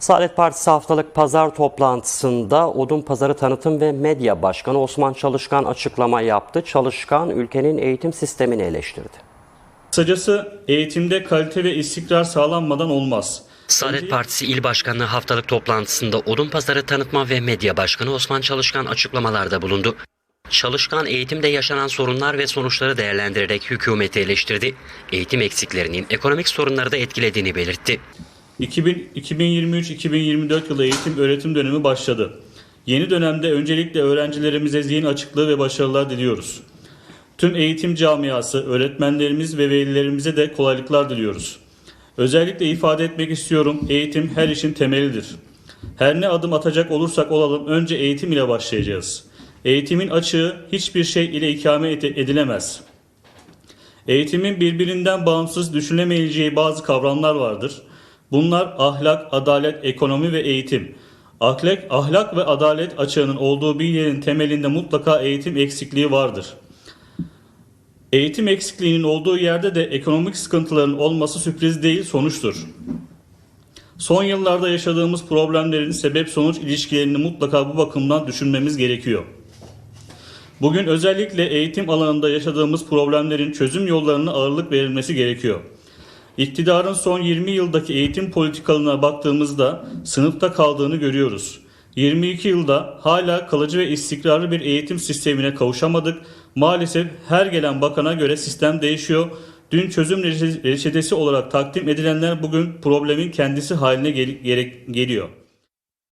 Saadet Partisi haftalık pazar toplantısında Odun Pazarı Tanıtım ve Medya Başkanı Osman Çalışkan açıklama yaptı. Çalışkan ülkenin eğitim sistemini eleştirdi. Kısacası eğitimde kalite ve istikrar sağlanmadan olmaz. Saadet Partisi İl Başkanlığı haftalık toplantısında Odun Pazarı Tanıtma ve Medya Başkanı Osman Çalışkan açıklamalarda bulundu. Çalışkan eğitimde yaşanan sorunlar ve sonuçları değerlendirerek hükümeti eleştirdi. Eğitim eksiklerinin ekonomik sorunları da etkilediğini belirtti. 2000 2023-2024 yılı eğitim öğretim dönemi başladı. Yeni dönemde öncelikle öğrencilerimize zihin açıklığı ve başarılar diliyoruz. Tüm eğitim camiası, öğretmenlerimiz ve velilerimize de kolaylıklar diliyoruz. Özellikle ifade etmek istiyorum, eğitim her işin temelidir. Her ne adım atacak olursak olalım önce eğitim ile başlayacağız. Eğitimin açığı hiçbir şey ile ikame ed- edilemez. Eğitimin birbirinden bağımsız düşünemeyeceği bazı kavramlar vardır. Bunlar ahlak, adalet, ekonomi ve eğitim. Ahlak, ahlak ve adalet açığının olduğu bir yerin temelinde mutlaka eğitim eksikliği vardır. Eğitim eksikliğinin olduğu yerde de ekonomik sıkıntıların olması sürpriz değil sonuçtur. Son yıllarda yaşadığımız problemlerin sebep sonuç ilişkilerini mutlaka bu bakımdan düşünmemiz gerekiyor. Bugün özellikle eğitim alanında yaşadığımız problemlerin çözüm yollarına ağırlık verilmesi gerekiyor. İktidarın son 20 yıldaki eğitim politikalarına baktığımızda sınıfta kaldığını görüyoruz. 22 yılda hala kalıcı ve istikrarlı bir eğitim sistemine kavuşamadık. Maalesef her gelen bakana göre sistem değişiyor. Dün çözüm reçetesi olarak takdim edilenler bugün problemin kendisi haline gel- geliyor.